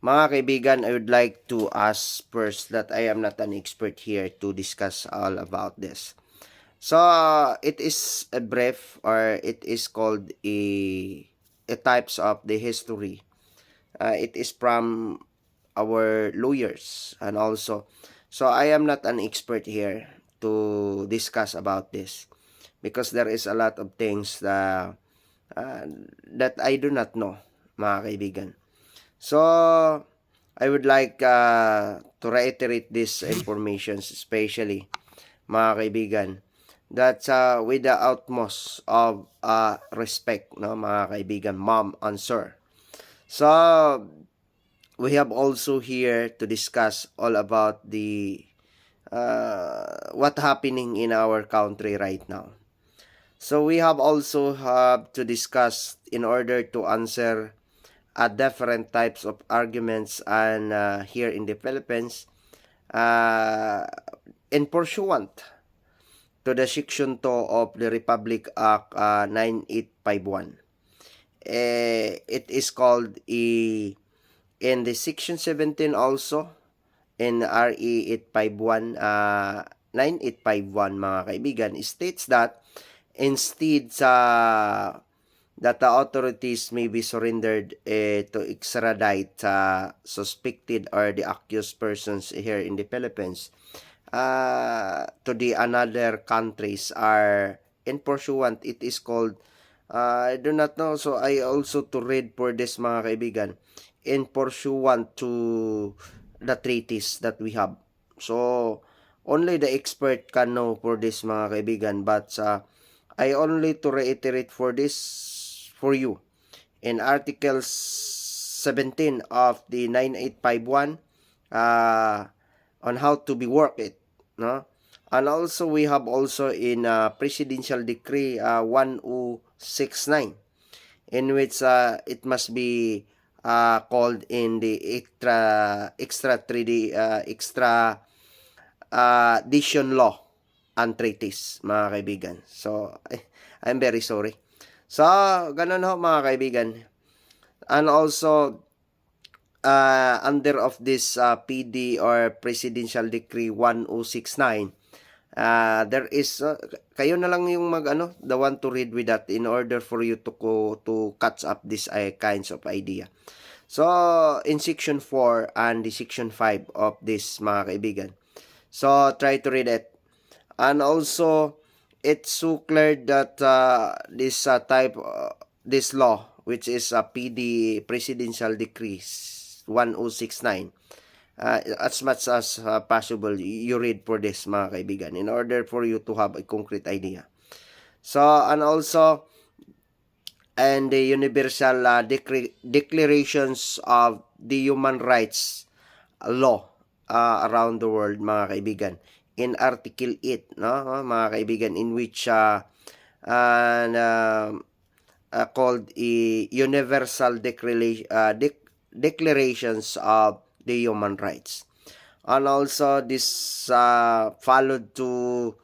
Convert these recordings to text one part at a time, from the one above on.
Mga kaibigan, I would like to ask first that I am not an expert here to discuss all about this. So, it is a brief or it is called a, a types of the history. Uh, it is from our lawyers and also, so I am not an expert here to discuss about this because there is a lot of things that, uh, that I do not know, mga kaibigan. So, I would like uh, to reiterate these informations, especially, mga kaibigan, that uh, with the utmost of uh, respect, no, mga kaibigan, mom and sir. So, we have also here to discuss all about the uh, what happening in our country right now. So we have also have to discuss in order to answer uh, different types of arguments and uh, here in the Philippines uh, in pursuant to the section 2 of the Republic Act uh, 9851 eh, it is called a in the section 17 also in RE 851 uh, 9851 mga kaibigan states that instead sa that the authorities may be surrendered eh, to extradite uh, suspected or the accused persons here in the Philippines uh, to the another countries are in pursuant. It is called uh, I do not know. So I also to read for this mga kaibigan in pursuant to the treaties that we have. So only the expert can know for this mga kaibigan. But uh, I only to reiterate for this for you. In Article 17 of the 9851 uh, on how to be work it no? And also we have also in uh, presidential decree uh, 1069 in which uh, it must be uh, called in the extra extra 3D uh, extra uh, addition law and treaties mga kaibigan. So I'm very sorry So, ganun ho mga kaibigan. And also, uh, under of this uh, PD or Presidential Decree 1069, uh, there is, uh, kayo na lang yung mag, ano, the one to read with that in order for you to to catch up this uh, kinds of idea. So, in section 4 and the section 5 of this mga kaibigan. So, try to read it. And also, it's so clear that uh, this uh, type uh, this law which is a PD presidential decree 1069 uh, as much as uh, possible you read for this mga kaibigan in order for you to have a concrete idea. So and also and the universal uh, decre- declarations of the human rights law uh, around the world mga kaibigan in Article 8, no, mga kaibigan, in which uh, uh, uh, called a Universal Declaration, uh, De- Declarations of the Human Rights. And also, this uh, followed to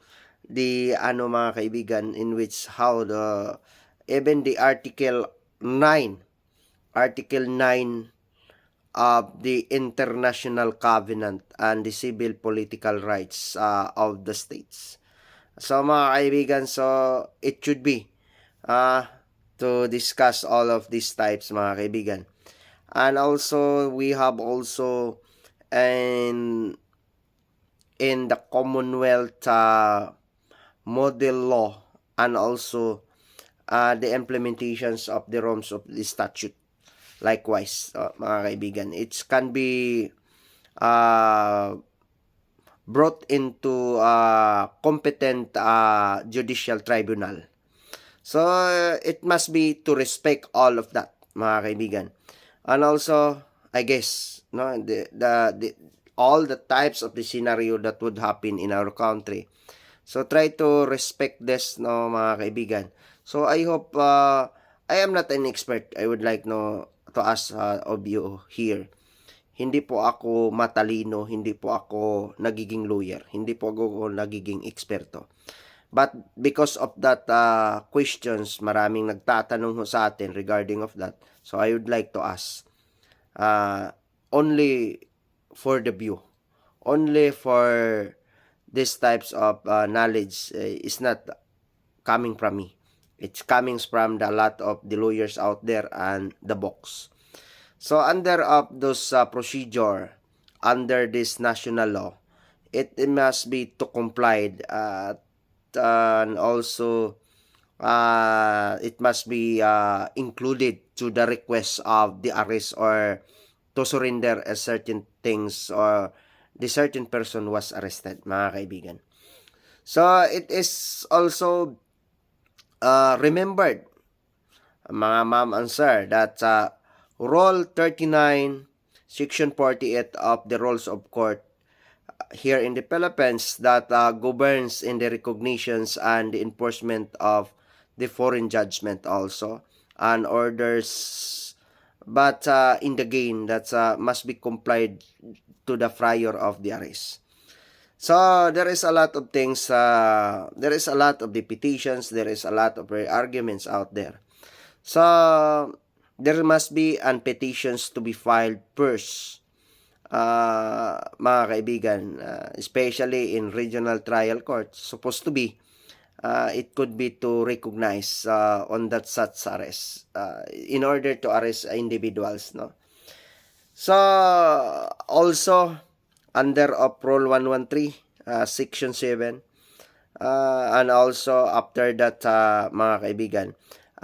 the, ano mga kaibigan, in which how the, even the Article 9, Article 9 of the international covenant and the civil political rights uh, of the states. So mga kaibigan, so it should be uh, to discuss all of these types mga kaibigan. And also we have also in in the Commonwealth uh, model law and also uh, the implementations of the realms of the statute likewise uh, mga kaibigan it can be uh, brought into uh, competent uh, judicial tribunal. So it must be to respect all of that mga kaibigan. And also I guess no the, the, the all the types of the scenario that would happen in our country. So try to respect this no mga kaibigan. So I hope uh, I am not an expert. I would like no to us uh, of you here. Hindi po ako matalino, hindi po ako nagiging lawyer, hindi po ako nagiging eksperto. But because of that uh, questions, maraming nagtatanong ho sa atin regarding of that. So I would like to ask, uh, only for the view only for these types of uh, knowledge uh, is not coming from me it's coming from the lot of the lawyers out there and the books so under of those uh, procedure under this national law it, it must be to complied uh, and also uh, it must be uh, included to the request of the arrest or to surrender a certain things or the certain person was arrested, mga kaibigan. So, it is also uh, remembered, mga ma'am and sir, that uh, Rule 39, Section 48 of the Rules of Court here in the Philippines that uh, governs in the recognitions and the enforcement of the foreign judgment also and orders but uh, in the gain that uh, must be complied to the prior of the arrest. So there is a lot of things, uh, there is a lot of the petitions, there is a lot of arguments out there. So there must be an petitions to be filed first uh, mga kaibigan, uh, especially in regional trial courts, supposed to be, uh, it could be to recognize uh, on that such arrest uh, in order to arrest individuals. No? So, also, under of Rule 113, uh, Section 7, uh, and also after that, uh, mga kaibigan,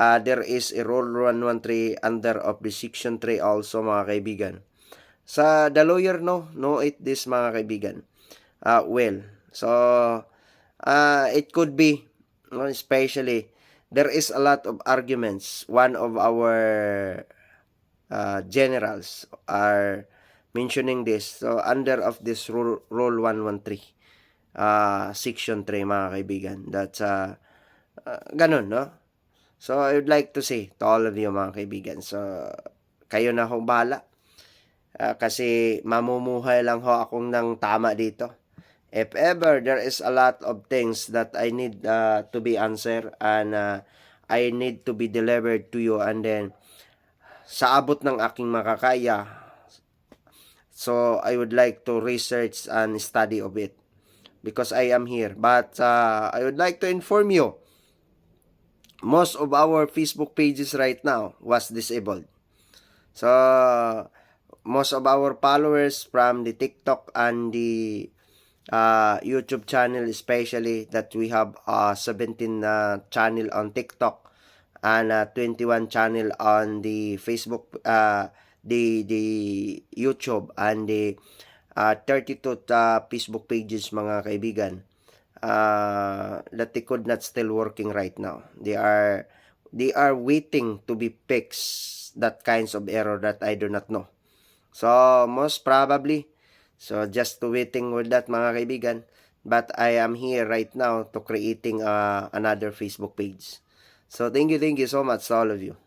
uh, there is a Rule 113 under of the Section 3 also, mga kaibigan. Sa the lawyer no know it this mga kaibigan. Uh, well so uh, it could be no, especially there is a lot of arguments. One of our uh, generals are mentioning this. So under of this rule, rule 113 uh, section 3 mga kaibigan that's uh, uh, ganun no? So I would like to say to all of you mga kaibigan so kayo na hong bahala. Uh, kasi mamumuhay lang ho akong ng tama dito. If ever there is a lot of things that I need uh, to be answered and uh, I need to be delivered to you and then sa abot ng aking makakaya so I would like to research and study of it because I am here. But uh, I would like to inform you most of our Facebook pages right now was disabled. So most of our followers from the TikTok and the uh, YouTube channel especially that we have uh, 17 uh, channel on TikTok and uh, 21 channel on the Facebook uh, the the YouTube and the uh, 32 uh, Facebook pages mga kaibigan uh, that they could not still working right now they are they are waiting to be fixed that kinds of error that I do not know So, most probably, so just to waiting with that mga kaibigan, but I am here right now to creating uh, another Facebook page. So, thank you, thank you so much to all of you.